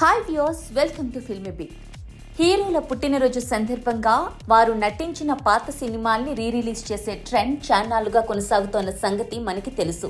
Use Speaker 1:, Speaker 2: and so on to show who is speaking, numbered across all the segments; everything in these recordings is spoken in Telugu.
Speaker 1: Hi views welcome to film B హీరోల పుట్టినరోజు సందర్భంగా వారు నటించిన పాత సినిమాల్ని రీ రిలీజ్ చేసే ట్రెండ్ ఛానల్గా కొనసాగుతోన్న సంగతి మనకి తెలుసు.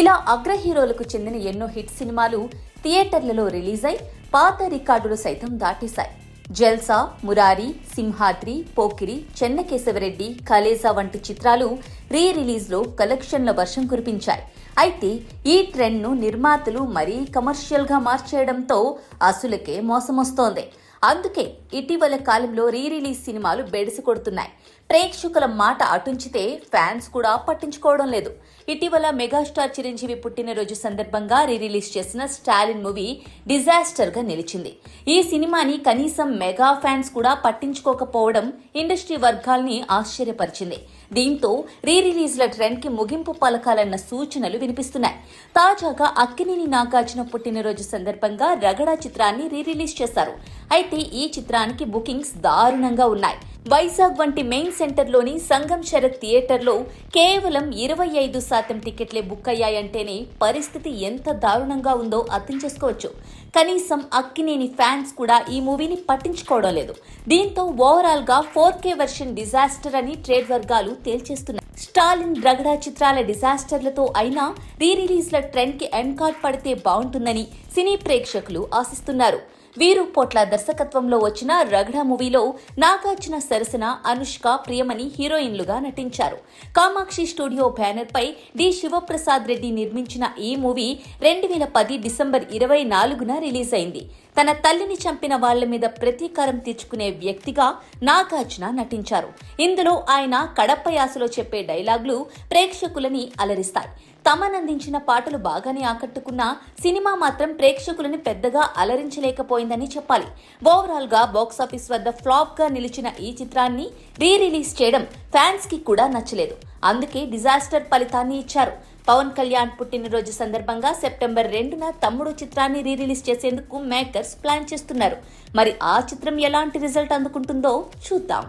Speaker 1: ఇలా అగ్ర హీరోలకు చెందిన ఎన్నో హిట్ సినిమాలు థియేటర్లలో రిలీజ్ అయి పాత రికార్డులు సైతం దాటేశాయి. జల్సా మురారి సింహాద్రి పోకిరి చెన్నకేశవరెడ్డి కలేజా వంటి చిత్రాలు రీ రిలీజ్లో కలెక్షన్ల వర్షం కురిపించాయి. అయితే ఈ ట్రెండ్ను నిర్మాతలు మరీ కమర్షియల్గా మార్చేయడంతో అసులకే మోసమొస్తోంది. అందుకే ఇటీవల కాలంలో రీ రిలీజ్ సినిమాలు బెడిసి కొడుతున్నాయి ప్రేక్షకుల మాట అటుంచితే ఫ్యాన్స్ కూడా పట్టించుకోవడం లేదు. ఇటీవల మెగాస్టార్ చిరంజీవి పుట్టినరోజు సందర్భంగా రీ రిలీజ్ చేసిన స్టాలిన్ మూవీ డిజాస్టర్గా నిలిచింది. ఈ సినిమాని కనీసం మెగా ఫ్యాన్స్ కూడా పట్టించుకోకపోవడం ఇండస్ట్రీ వర్గాల్ని ఆశ్చర్యపరిచింది. దీంతో రీ రిలీజ్ల ట్రెండ్కి ముగింపు పలకాలన్న సూచనలు వినిపిస్తున్నాయి. తాజాగా అక్కినేని నాగార్జున పుట్టినరోజు సందర్భంగా రగడ చిత్రాన్ని రీ రిలీజ్ చేశారు. అయితే ఈ చిత్రానికి బుకింగ్స్ దారుణంగా ఉన్నాయి. వైజాగ్ వంటి మెయిన్ సెంటర్లోని సంగం శరత్ థియేటర్లో కేవలం ఇరవై ఐదు శాతం టికెట్లే బుక్ అయ్యాయంటేనే పరిస్థితి ఎంత దారుణంగా ఉందో అర్థం చేసుకోవచ్చు. కనీసం అక్కినేని ఫ్యాన్స్ కూడా ఈ మూవీని పట్టించుకోవడం లేదు. దీంతో ఓవరాల్గా ఫోర్ కే వర్షన్ డిజాస్టర్ అని ట్రేడ్ వర్గాలు తేల్చేస్తున్నాయి. స్టాలిన్ రగడా చిత్రాల డిజాస్టర్లతో అయినా రీ రిలీజ్ల ట్రెండ్కి ఎండ్ కార్డ్ పడితే బాగుంటుందని సినీ ప్రేక్షకులు ఆశిస్తున్నారు. వీరు పోట్ల దర్శకత్వంలో వచ్చిన రగడ మూవీలో నాగార్జున సరసన అనుష్క ప్రియమణి హీరోయిన్లుగా నటించారు. కామాక్షి స్టూడియో బ్యానర్ పై డి. శివప్రసాద్ రెడ్డి నిర్మించిన ఈ మూవీ రెండు వేల పది డిసెంబర్ ఇరవై నాలుగున రిలీజ్ అయింది. తన తల్లిని చంపిన వాళ్ళ మీద ప్రతీకారం తీర్చుకునే వ్యక్తిగా నాగార్జున నటించారు. ఇందులో ఆయన కడప యాసలో చెప్పే డైలాగులు ప్రేక్షకులని అలరిస్తాయి. తమనందించిన పాటలు బాగానే ఆకట్టుకున్నా సినిమా మాత్రం ప్రేక్షకులని పెద్దగా అలరించలేకపోయిందని చెప్పాలి. ఓవరాల్గా బాక్సాఫీస్ వద్ద ఫ్లాప్గా నిలిచిన ఈ చిత్రాన్ని రీ రిలీజ్ చేయడం ఫ్యాన్స్కి కూడా నచ్చలేదు. అందుకే డిజాస్టర్ ఫలితాన్ని ఇచ్చారు. పవన్ కళ్యాణ్ పుట్టినరోజు సందర్భంగా సెప్టెంబర్ రెండున తమ్ముడు చిత్రాన్ని రీ రిలీజ్ చేసేందుకు మేకర్స్ ప్లాన్ చేస్తున్నారు. మరి ఆ చిత్రం ఎలాంటి రిజల్ట్ అందుకుంటుందో చూద్దాం.